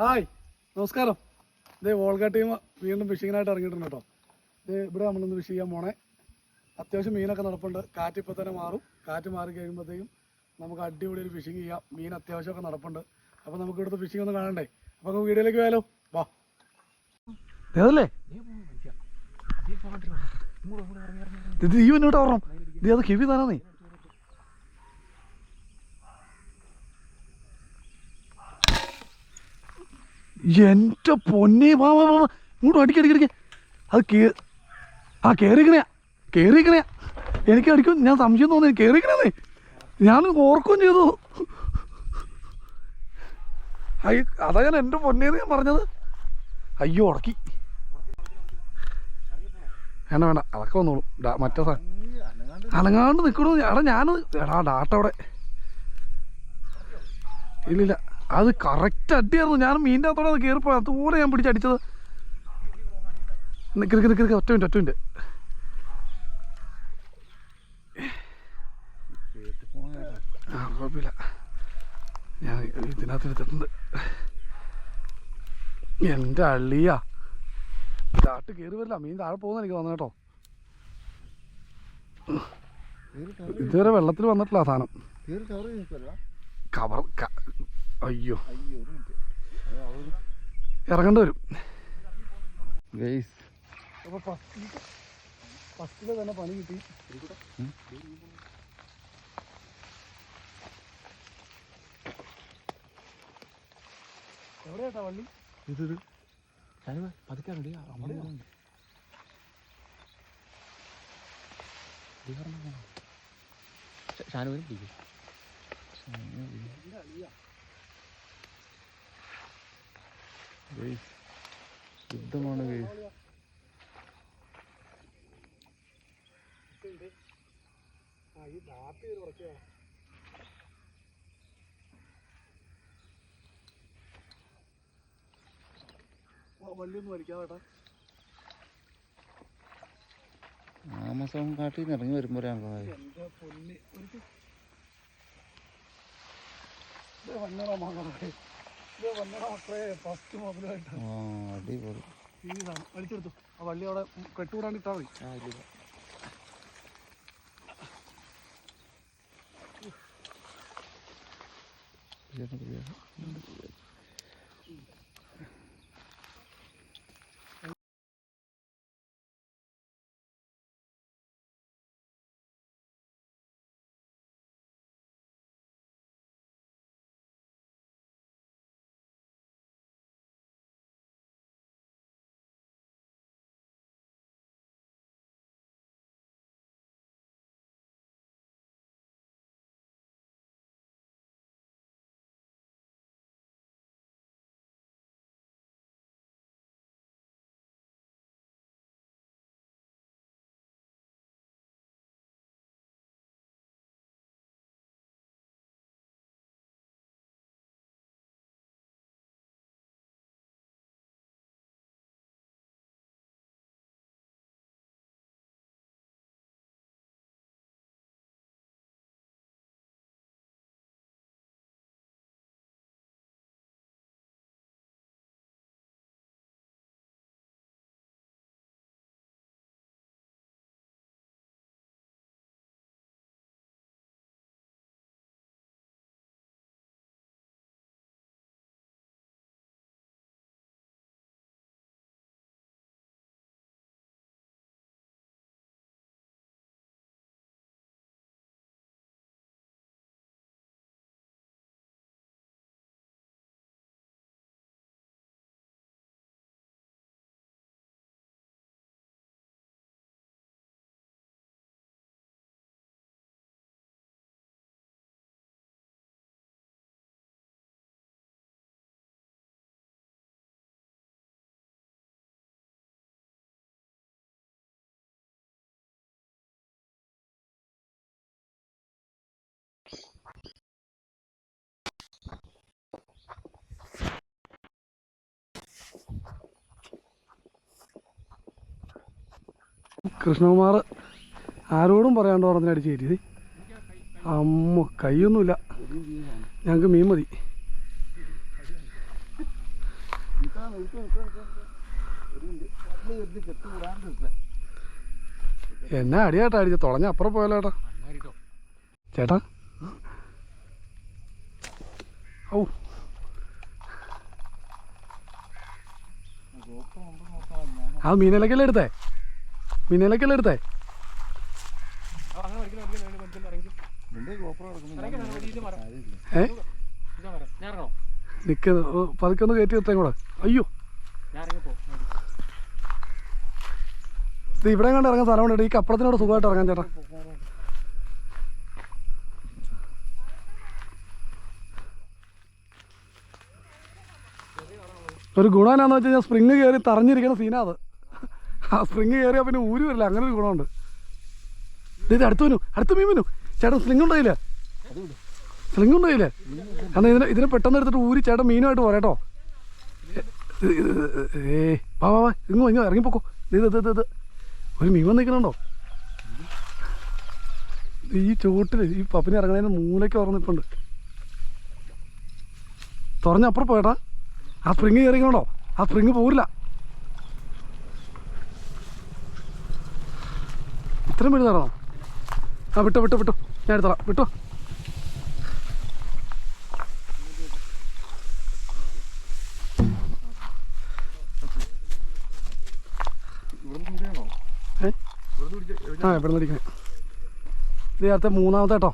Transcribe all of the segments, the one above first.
Hi നമസ്കാരം. ഇതേ Volga team വീണ്ടും ഫിഷിങ്ങിനായിട്ട് ഇറങ്ങിയിട്ടുണ്ട് കേട്ടോ. ഇത് ഇവിടെ നമ്മളിന്ന് ഫിഷ് ചെയ്യാൻ പോണേ. അത്യാവശ്യം മീനൊക്കെ നടപ്പുണ്ട്. കാറ്റ് ഇപ്പോൾ തന്നെ മാറും. കാറ്റ് മാറി കഴിയുമ്പോഴത്തേക്കും നമുക്ക് അടിപൊളി ഒരു ഫിഷിങ് ചെയ്യാം. മീൻ അത്യാവശ്യമൊക്കെ നടപ്പുണ്ട്. അപ്പോൾ നമുക്ക് ഇവിടുത്തെ ഫിഷിംഗ് ഒന്ന് കാണണ്ടേ? അപ്പോൾ നമുക്ക് വീഡിയോയിലേക്ക് പോയാലോ? വാ. അതല്ലേ? ഇത് ഈ മുന്നോട്ട് ഓർമ്മ. ഇത് അത് കിവി നീ. എന്റെ പൊന്നേ വാ വാ വാ. ഇങ്ങോട്ട് അടിക്ക അടിക്ക അടിക്ക. അത് കേ ആ കേറിക്കണേ കേറിക്കണേ എനിക്ക് അടിക്കും ഞാൻ സംശയം തോന്നി കേറിക്കണേ ഞാൻ ഓർക്കുകയും ചെയ്തു. അയ്യ അതാ ഞാൻ എന്റെ പൊന്നേന്ന് ഞാൻ പറഞ്ഞത്. അയ്യോ ഉടക്കി വേണ്ട വേണ്ട അതൊക്കെ വന്നോളൂ. മറ്റേ അനങ്ങാണ്ട് നിൽക്കണു എടാ ഞാൻ എടാ ഡാട്ട അവിടെ ഇല്ലില്ല. അത് കറക്റ്റ് അടിയായിരുന്നു. ഞാൻ മീന്റെ അകത്തോടെ അത് കയറിപ്പോയി അതുപോലെ ഞാൻ പിടിച്ചടിച്ചത് നിൽക്ക് നിൽക്ക് ഒറ്റ മിനിറ്റ് ഒറ്റ മിനിറ്റ്. ആ കുഴപ്പമില്ല. ഞാൻ ഇതിനകത്ത് എടുത്തിട്ടുണ്ട്. എന്റെ അള്ളിയാ ചാട്ട് കയറി വരില്ല. മീൻ താഴെ പോകുന്ന എനിക്ക് തോന്നുന്നു കേട്ടോ. ഇതുവരെ വെള്ളത്തിൽ വന്നിട്ടില്ല സാധനം. കവർ അയ്യോ. ഇറങ്ങേണ്ടി വരും. അപ്പോൾ ഫസ്റ്റിൽ തന്നെ പണി കിട്ടി. എവിടെയാട്ടാ വള്ളി? ഇത് പതുക്കെ റെഡി ഷാനുവിനും പിടിക്കും വള്ളിയൊന്നും വലിക്കാതെ ആമസോൺ കാട്ടിൽ നിന്ന് ഇറങ്ങി വരുമ്പോഴാണല്ലോ പൊന്നി. ഫസ്റ്റ് മുതലായിട്ട് ആ അടിപൊളി. സാധനം വലിച്ചെടുത്തു. ആ വള്ളി അവിടെ കെട്ടുകൂടാണ്ട് ഇട്ടാൽ മതി. ആ ഇല്ല. കൃഷ്ണകുമാർ ആരോടും പറയാണ്ട് ഓർമ്മത്തിന് അടിച്ച് കയറ്റിയത്. അമ്മ കൈയൊന്നുമില്ല. ഞങ്ങൾക്ക് മീൻ മതി. എന്നാ അടിയാട്ടാ അടിച്ച തുളഞ്ഞ അപ്പുറം പോയല്ലോ ചേട്ടാ ചേട്ടാ. ഔ. ആ മീനിലക്കല്ലേ എടുത്തേ? മീനിലക്കല്ലേ എടുത്തേ ഏ? നിക്ക് പതുക്കെ ഒന്ന് കയറ്റി നിർത്തേ കൂടെ അയ്യോ. ഇത് ഇവിടെ കണ്ട് ഇറങ്ങാൻ സ്ഥലമുണ്ട്. ഈ കപ്പളത്തിനോട് സുഖമായിട്ട് ഇറങ്ങാൻ ചേട്ടാ. ഒരു ഗുണം എന്നാന്ന് വെച്ചാൽ സ്പ്രിങ് കയറി തറഞ്ഞിരിക്കുന്ന സീനാ അത്. ആ സ്പ്രിങ് കയറിയാൽ പിന്നെ ഊരി വരില്ല. അങ്ങനെ ഒരു ഗുണമുണ്ട്. ഇത് അടുത്ത് വനു അടുത്ത് മീൻ വനു ചേട്ടൻ സ്ലിംഗ് ഉണ്ടായില്ലേ? സ്ലിംഗ് ഉണ്ടായില്ലേ? കാരണം ഇതിനെ ഇതിനെ പെട്ടെന്ന് എടുത്തിട്ട് ഊരി ചേട്ടൻ മീനുമായിട്ട് പോരാട്ടോ ഏ വാ വാ വാ. ഇങ്ങോ ഇങ്ങോ ഇറങ്ങിപ്പോക്കോ. ഇത് ഇത് ഇത് ഒരു മീൻ വന്നിരിക്കണുണ്ടോ ഈ ചുവട്ടിൽ ഈ പപ്പിനെ ഇറങ്ങണതിന് മൂലയ്ക്ക് ഓർന്നിപ്പുണ്ട് തുറഞ്ഞപ്പുറം പോയേട്ടാ ആ സ്പ്രിങ് കയറിക്കണോ? ആ സ്പ്രിങ് പോരില്ല. ഇത്രയും വലുത് നടന്നോ ആ വിട്ടോ വിട്ടോ വിട്ടോ. ഞാൻ എടുത്തോളാം. വിട്ടോ. ആ ഇവിടെ നിന്ന് അടിക്കണേ ഇത് നേരത്തെ മൂന്നാമത്തെ കേട്ടോ.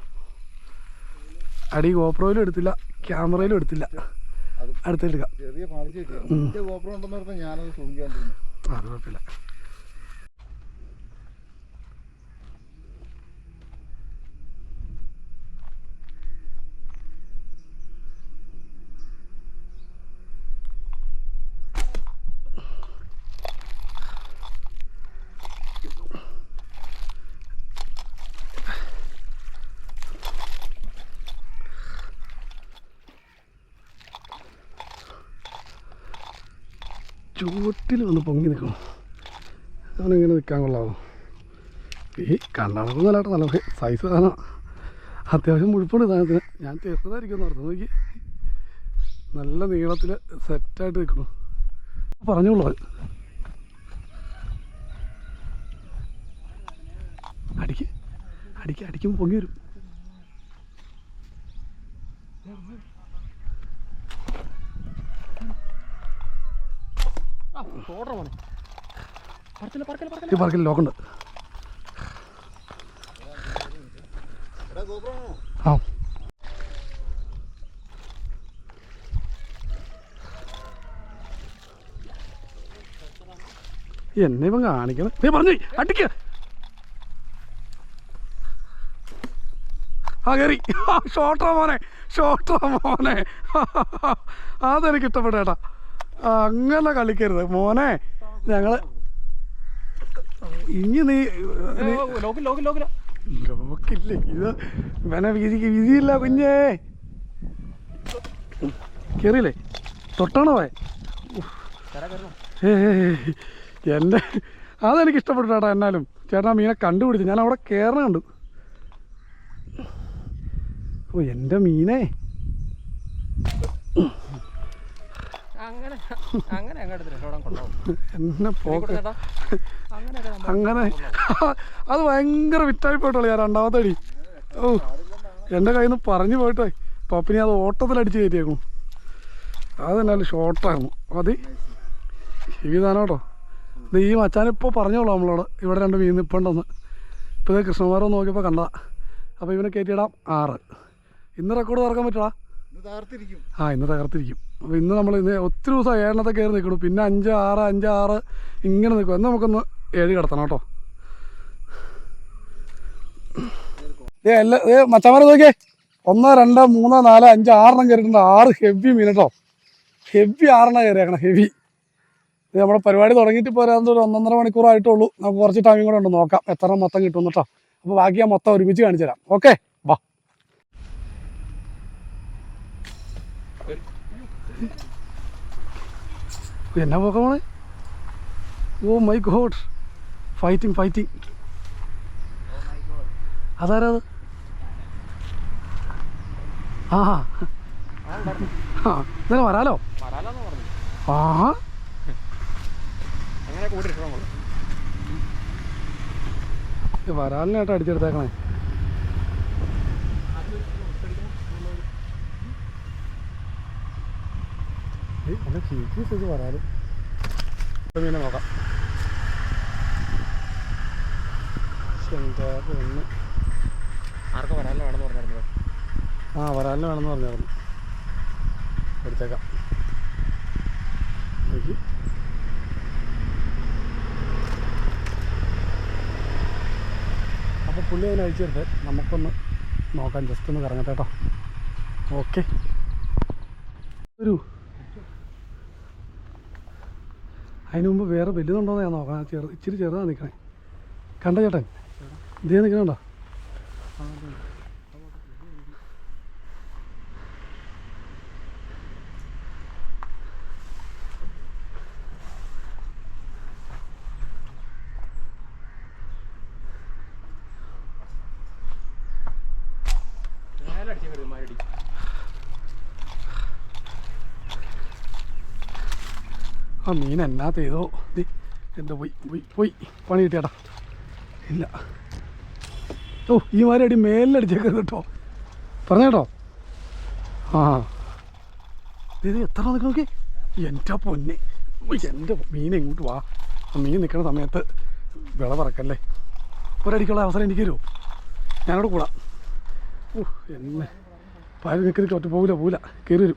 അടി ഗോപ്രോയിലും എടുത്തില്ല ക്യാമറയിലും എടുത്തില്ല. അടുത്തെടുക്കാം ചെറിയ പാളിച്ച് ചുവട്ടിൽ വന്ന് പൊങ്ങി നിൽക്കണം. അവനിങ്ങനെ നിൽക്കാൻ കൊള്ളാമോ ഈ കണ്ണടക്കും നല്ലതായിട്ട് നല്ല സൈസ് സാധനം. അത്യാവശ്യം മുഴുപ്പുണ്ട് സാധനത്തിന്. ഞാൻ ചെറുതായിരിക്കും എന്ന് ഓർത്തു. നോക്കി. നല്ല നീളത്തിൽ സെറ്റായിട്ട് നിൽക്കണം പറഞ്ഞോളൂ അത്. അടിക്ക്. അടിക്ക് അടിക്കുമ്പോൾ പൊങ്ങി വരും. ഈ പറക്കിൽ ലോക്കുണ്ട് ആ. എന്നെ ഇവൻ കാണിക്കണം. നീ പറഞ്ഞു അടിക്ക. ആ കയറി ഷോർട്ടാ മോനെ ഷോർട്ടാ മോനെ. അതെനിക്ക് ഇഷ്ടപ്പെട്ടു ചേട്ടാ അങ്ങനെ കളിക്കരുത്. മോനെ ഞങ്ങൾ ഇനി നീ ലോക്കില്ലേ? ഇത് ഇവനെ വീതിക്ക് വിധിയില്ല കുഞ്ഞേ. കേറിയില്ലേ? തൊട്ടാണോ പോയെ എന്റെ എന്റെ അതെനിക്ക് ഇഷ്ടപ്പെട്ടു ചേട്ടാ എന്നാലും. ചേട്ടാ മീനെ കണ്ടുപിടിച്ചു ഞാൻ അവിടെ കേറണ കണ്ടു. ഓ എന്റെ മീനേ. അങ്ങനെ അത് ഭയങ്കര വിറ്റായി പോയിട്ടോ ഞാൻ രണ്ടാമത്തെ അടി. ഓ എന്റെ കയ്യിൽ നിന്ന് പറഞ്ഞു പോയിട്ടേ. പപ്പിനി അത് ഓട്ടത്തിലടിച്ച് കയറ്റിയേക്കും അത് തന്നെ ഷോർട്ടായിരുന്നു അത് സാധനം കേട്ടോ. ഇത് ഈ മച്ചാനിപ്പോൾ പറഞ്ഞോളൂ നമ്മളോട്. ഇവിടെ രണ്ട് മീൻ നിൽപ്പുണ്ടെന്ന് ഇപ്പോൾ ഇത് കൃഷ്ണകുമാരോ നോക്കിയപ്പോൾ കണ്ടതാ. അപ്പോൾ ഇവനെ കയറ്റിയിടാം ആറ്. ഇന്ന് റെക്കോർഡ് തുറക്കാൻ താർത്തിരിക്കും ആ ഇന്ന് തകർത്തിരിക്കും. അപ്പോൾ ഇന്ന് നമ്മൾ ഇന്ന് ഒത്തിരി ദിവസം ഏഴെണ്ണത്തെ കയറി നിൽക്കണം. പിന്നെ അഞ്ച് ആറ് അഞ്ച് ആറ് ഇങ്ങനെ നിൽക്കും. എന്നാൽ നമുക്കൊന്ന് ഏഴ് കിടത്തണം കേട്ടോ. എല്ലാ മച്ചമാരെ നോക്കിയേ. ഒന്ന് രണ്ട് മൂന്ന് നാല് അഞ്ച് ആറെണ്ണം കയറിയിട്ടുണ്ട്. ആറ് ഹെവി മീൻ കേട്ടോ. ഹെവി ആറെണ്ണം കയറിയേക്കണം ഹെവി ഇത് നമ്മുടെ പരിപാടി തുടങ്ങിയിട്ട് ഇപ്പോൾ ഒരു ഒന്നൊന്നര മണിക്കൂറായിട്ടുള്ളൂ. നമുക്ക് കുറച്ച് ടൈമും കൂടെ ഉണ്ട്. നോക്കാം എത്ര മൊത്തം കിട്ടും കേട്ടോ. അപ്പോൾ ബാക്കി ഞാൻ മൊത്തം ഒരുമിച്ച് കാണിച്ചു തരാം ഓക്കെ വാ എന്നാ പോക്കമാണ് oh my God. Fighting fighting. അതാരാ അത്? ആ ആ ഇന്നലെ വരാലോ? ആ. വരാലിനായിട്ട് അടിച്ചെടുത്തേക്കണേ. നല്ല ചീറ്റി സൈസ് വരാൽ ഇപ്പൊ മീനെ നോക്കാം. ചെങ്കാറ് ഒന്ന്. ആർക്കും വരാനല്ലോ വേണമെന്ന് പറഞ്ഞായിരുന്നു. ആ വരാലിന് വേണമെന്ന് പറഞ്ഞായിരുന്നു. എടുത്തേക്കാം. നോക്കി. അപ്പോൾ പുള്ളി അതിനെ അഴിച്ചെടുത്ത് നമുക്കൊന്ന് നോക്കാം. ജസ്റ്റ് ഒന്ന് കറങ്ങട്ടെ കേട്ടോ. ഓക്കെ. ഒരു അതിന് മുമ്പ് വേറെ വലുതുണ്ടോന്ന് ഞാൻ നോക്കാം. ചെറു ഇച്ചിരി ചെറുതാണ് നിൽക്കണേ കണ്ട ചേട്ടൻ? ഇതേ നിൽക്കണുണ്ടോ ആ മീൻ എന്നാ ചെയ്തോ? ഇത് എന്താ പോയി പോയി പോയി. പണി കിട്ടിയാടാ. ഇല്ല. ഓ ഈ മാതിരി അടി മേലിലടിച്ചേക്കരുത് കേട്ടോ. പറഞ്ഞേട്ടോ ആ. ഇത് എത്ര നിൽക്കണം നോക്കി? എന്റെ പൊന്നെ. എന്റെ മീൻ എങ്ങോട്ട് വാ. ആ മീൻ നിൽക്കുന്ന സമയത്ത് വിള പറക്കല്ലേ? ഒരടിക്കുള്ള അവസരം എനിക്ക് തരുമോ? ഞാനോട് കൂടാം. ഓ എന്നെ. പാൽ നിൽക്കുന്ന ഒറ്റ പോകില്ല പോകില്ല കയറി വരും.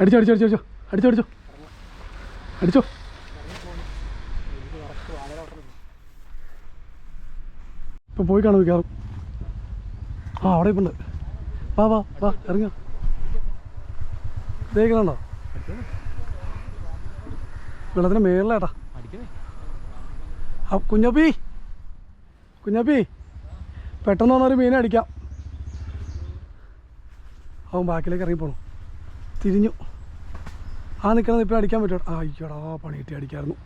അടിച്ചോ അടിച്ചോ അടിച്ചോ. അടിച്ചോ അടിച്ചോ. അടിച്ചോ. ഇപ്പൊ പോയി കാണു മിക്കവാറും. ആ അവിടെ ഇപ്പൊ ഉണ്ട് വാ വാ വാ ഇറങ്ങ. ണ്ടോ വെള്ളത്തിന് മേളിലേട്ടാ. കുഞ്ഞപ്പി. കുഞ്ഞപ്പി പെട്ടെന്ന് വന്നൊരു മീനെ അടിക്കാം. അവൻ ബാക്കിലേക്ക് ഇറങ്ങി തിരിഞ്ഞു. ആ നിൽക്കണത് ഇപ്പം അടിക്കാൻ പറ്റുമോ ആ അയ്യോടാ പണി കിട്ടി അടിക്കായിരുന്നു.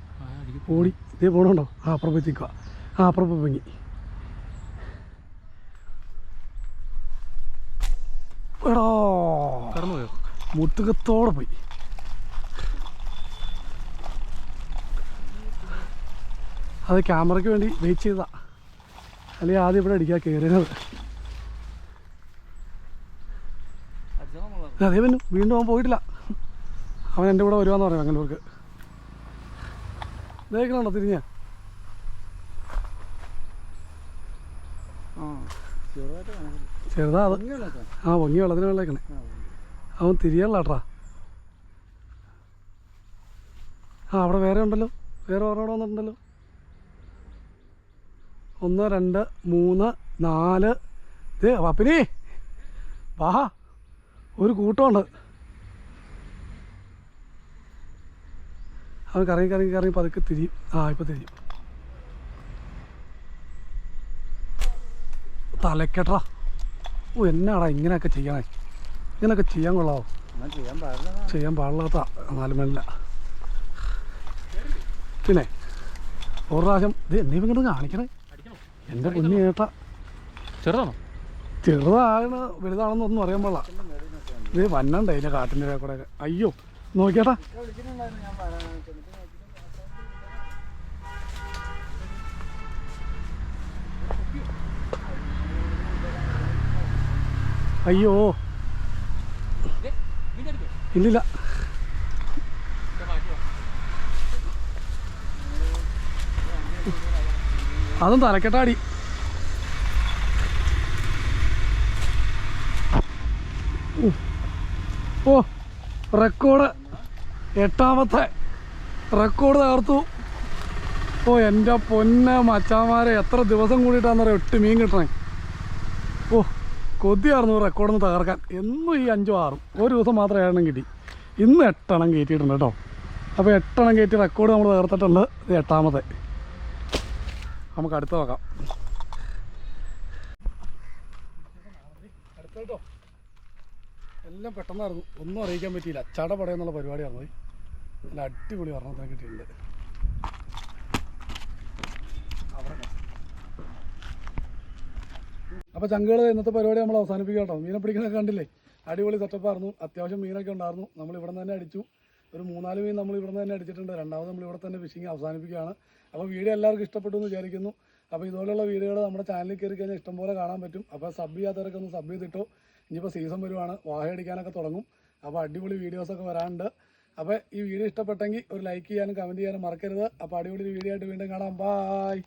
ഓടി ഇതേ പോണുണ്ടോ? ആ അപ്പുറം പോയി നിൽക്കുക. ആ അപ്പുറം പോയി പൊങ്ങി. എടാ. മുത്തുകത്തോടെ പോയി. അത് ക്യാമറയ്ക്ക് വേണ്ടി വെയിറ്റ് ചെയ്താ അല്ലെങ്കിൽ ആദ്യം ഇവിടെ അടിക്കാൻ കയറിയത് അതേ പിന്നെ വീണ്ടും അവൻ പോയിട്ടില്ല. അവൻ എന്റെ കൂടെ വരുവാന്ന് പറയാം ബാംഗ്ലൂർക്ക് ഇതേക്കണുണ്ടോ തിരിഞ്ഞ? ആ. ചെറുതാ അത്. ആ പൊങ്ങി വെള്ളത്തിന് വെള്ളേക്കണേ അവൻ തിരിയല്ലാട്ടാ. ആ അവിടെ വേറെ ഉണ്ടല്ലോ. വേറെ ഓരോടെ വന്നിട്ടുണ്ടല്ലോ. ഒന്ന് രണ്ട് മൂന്ന് നാല്. ദേ പപ്പിനി വാ ഒരു കൂട്ടമുണ്ട്. അവൻ കറങ്ങി കറങ്ങി കറങ്ങി പതുക്കെ തിരിയും. ആ ഇപ്പം തിരിയും. തലക്കെട്ടാ ഓ എന്നാടാ ഇങ്ങനെയൊക്കെ ചെയ്യണേ? ഇങ്ങനെയൊക്കെ ചെയ്യാൻ കൊള്ളാവോ? ചെയ്യാൻ പാടില്ലാത്ത നാലുമല്ല പിന്നെ ഒരു പ്രാവശ്യം ഇത് എന്നെ ഇങ്ങോട്ട് കാണിക്കണേ. എന്റെ കുഞ്ഞു ചേട്ട ചെറുതാണോ? ചെറുതാണ് വലുതാണെന്നൊന്നും അറിയാൻ പാടില്ല. ഇത് വന്നണ്ടേ ഇതിന്റെ കാട്ടിന്റെ കൂടെ അയ്യോ നോക്കിയേട്ടാ അയ്യോ വാ. അതും തലക്കെട്ടാടി. ഓ റെക്കോർഡ് എട്ടാമത്തെ റെക്കോർഡ് തകർത്തു. ഓ എന്റെ പൊന്ന മച്ചാമാരെ എത്ര ദിവസം കൂടിയിട്ടാണെന്നറിയാം എട്ട് മീൻ കിട്ടണേ. ഓ കൊതിയായിരുന്നു റെക്കോർഡൊന്ന് തകർക്കാൻ. എന്നും ഈ അഞ്ചും ആറും. ഒരു ദിവസം മാത്രം ഏഴെണ്ണം കിട്ടി. ഇന്ന് എട്ടെണ്ണം കയറ്റിയിട്ടുണ്ട് കേട്ടോ. അപ്പോൾ എട്ടെണ്ണം കയറ്റി റെക്കോർഡ് നമ്മൾ തകർത്തിട്ടുണ്ട്. ഇത് എട്ടാമത്തെ. നമുക്ക് അടുത്ത് നോക്കാം. അടുത്ത കേട്ടോ. എല്ലാം പെട്ടെന്നായിരുന്നു. ഒന്നും അറിയിക്കാൻ പറ്റിയില്ല. ചട പടയെന്നുള്ള പരിപാടിയായിരുന്നു നല്ല അടിപൊളി വർണത്തിന് കിട്ടിയിട്ടുണ്ട്. അപ്പോൾ ചങ്കുകൾ ഇന്നത്തെ പരിപാടി നമ്മൾ അവസാനിപ്പിക്കട്ടോ കേട്ടോ. മീനെ പിടിക്കണൊക്കെ കണ്ടില്ലേ? അടിപൊളി സെറ്റപ്പായിരുന്നു അത്യാവശ്യം മീനൊക്കെ ഉണ്ടായിരുന്നു. നമ്മൾ ഇവിടെ തന്നെ അടിച്ചു. ഒരു മൂന്നാൽ മീൻ നമ്മൾ ഇവിടെ തന്നെ അടിച്ചിട്ടുണ്ട്. രണ്ടാമത് നമ്മൾ ഇവിടെ തന്നെ ഫിഷിങ് അവസാനിപ്പിക്കുകയാണ്. അപ്പോൾ വീഡിയോ എല്ലാവർക്കും ഇഷ്ടപ്പെട്ടു എന്ന് വിചാരിക്കുന്നു. അപ്പോൾ ഇതുപോലുള്ള വീഡിയോകൾ നമ്മുടെ ചാനലിൽ കയറി കഴിഞ്ഞാൽ ഇഷ്ടംപോലെ കാണാൻ പറ്റും. അപ്പോൾ സബ് ചെയ്യാത്തവരൊക്കെ ഒന്ന് സബ് ചെയ്തിട്ടോ. ഇനിയിപ്പോൾ സീസൺ വരുവാണ് വാഹയടിക്കാനൊക്കെ തുടങ്ങും. അപ്പോൾ അടിപൊളി വീഡിയോസൊക്കെ വരാനുണ്ട്. അപ്പോൾ ഈ വീഡിയോ ഇഷ്ടപ്പെട്ടെങ്കിൽ ഒരു ലൈക്ക് ചെയ്യാനും കമന്റ് ചെയ്യാനും മറക്കരുത്. അപ്പോൾ അടിപൊളി വീഡിയോ ആയിട്ട് വീണ്ടും കാണാം. ബായ്